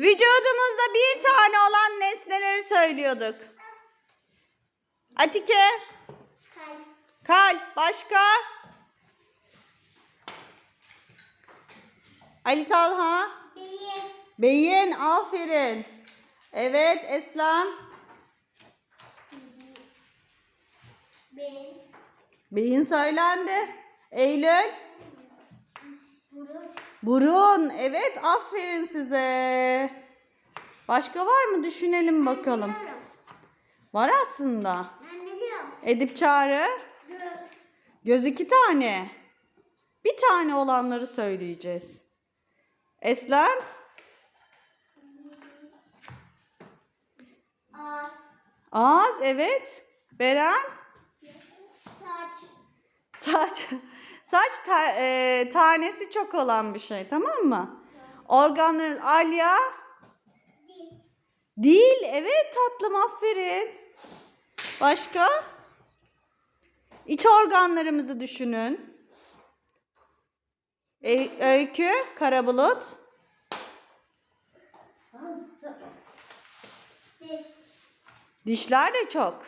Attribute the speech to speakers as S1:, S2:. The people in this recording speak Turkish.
S1: Vücudumuzda bir tane olan nesneleri söylüyorduk. Atike,
S2: Kalp.
S1: kalp, başka? Ali Talha,
S2: Beyin.
S1: beyin, aferin. Evet, Eslem,
S2: Beyin.
S1: beyin söylendi. Eylül,
S2: Burun.
S1: Evet, aferin size. Başka var mı? Düşünelim bakalım. Var aslında.
S2: Ben biliyorum.
S1: Edip Çağrı.
S2: Göz.
S1: Göz iki tane. Bir tane olanları söyleyeceğiz. Eslem.
S2: Ağız.
S1: Ağız evet. Beren.
S2: Saç.
S1: Saç. Saç ta- e, tanesi çok olan bir şey tamam mı? Organların alya. Dil. Evet tatlım aferin. Başka? İç organlarımızı düşünün. E- öykü, karabulut.
S2: Diş.
S1: Dişler de çok.